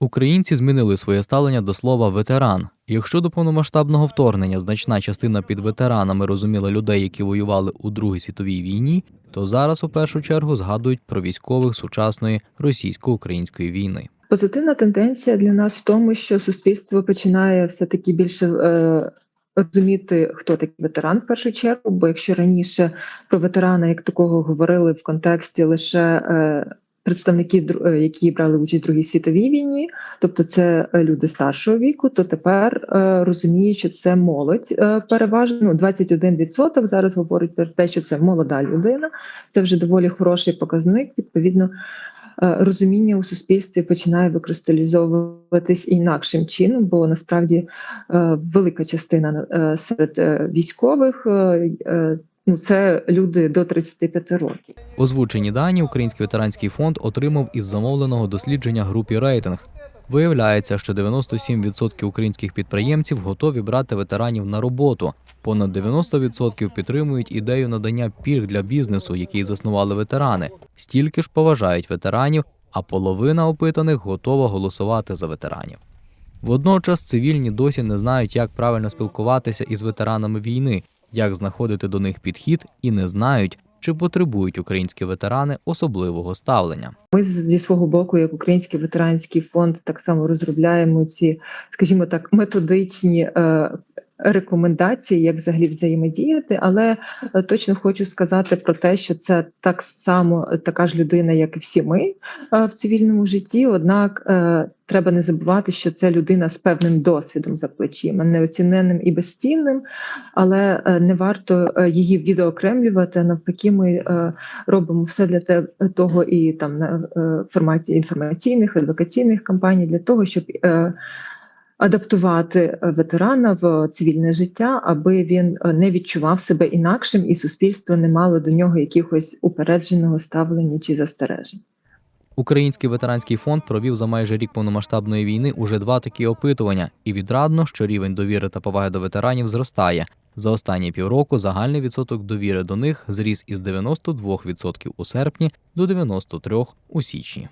Українці змінили своє ставлення до слова ветеран. Якщо до повномасштабного вторгнення значна частина під ветеранами розуміла людей, які воювали у Другій світовій війні, то зараз у першу чергу згадують про військових сучасної російсько-української війни. Позитивна тенденція для нас в тому, що суспільство починає все таки більше е, розуміти, хто такий ветеран в першу чергу. Бо якщо раніше про ветерана як такого говорили в контексті лише е, представники, е, які брали участь в Другій світовій війні, тобто це е, люди старшого віку, то тепер е, розуміють, що це молодь переважно ну, 21% зараз говорить про те, що це молода людина. Це вже доволі хороший показник. Відповідно, розуміння у суспільстві починає викристалізовуватись інакшим чином, бо насправді велика частина серед військових ну, це люди до 35 років. Озвучені дані Український ветеранський фонд отримав із замовленого дослідження групі рейтинг. Виявляється, що 97% українських підприємців готові брати ветеранів на роботу. Понад 90% підтримують ідею надання пільг для бізнесу, який заснували ветерани. Стільки ж поважають ветеранів, а половина опитаних готова голосувати за ветеранів. Водночас цивільні досі не знають, як правильно спілкуватися із ветеранами війни, як знаходити до них підхід, і не знають, чи потребують українські ветерани особливого ставлення. Ми зі свого боку, як Український ветеранський фонд, так само розробляємо ці, скажімо так, методичні е, рекомендації, як взагалі взаємодіяти. Але е, точно хочу сказати про те, що це так само така ж людина, як і всі ми е, в цивільному житті. Однак е, треба не забувати, що це людина з певним досвідом за плечима, неоціненним і безцінним, але е, не варто е, її відеокремлювати. Навпаки, ми е, робимо все для того і там на е, форматі інформаційних, адвокаційних кампаній для того, щоб е, адаптувати е, ветерана в цивільне життя, аби він е, не відчував себе інакшим, і суспільство не мало до нього якихось упередженого ставлення чи застережень. Український ветеранський фонд провів за майже рік повномасштабної війни уже два такі опитування, і відрадно, що рівень довіри та поваги до ветеранів зростає. За останні півроку загальний відсоток довіри до них зріс із 92% у серпні до 93% у січні.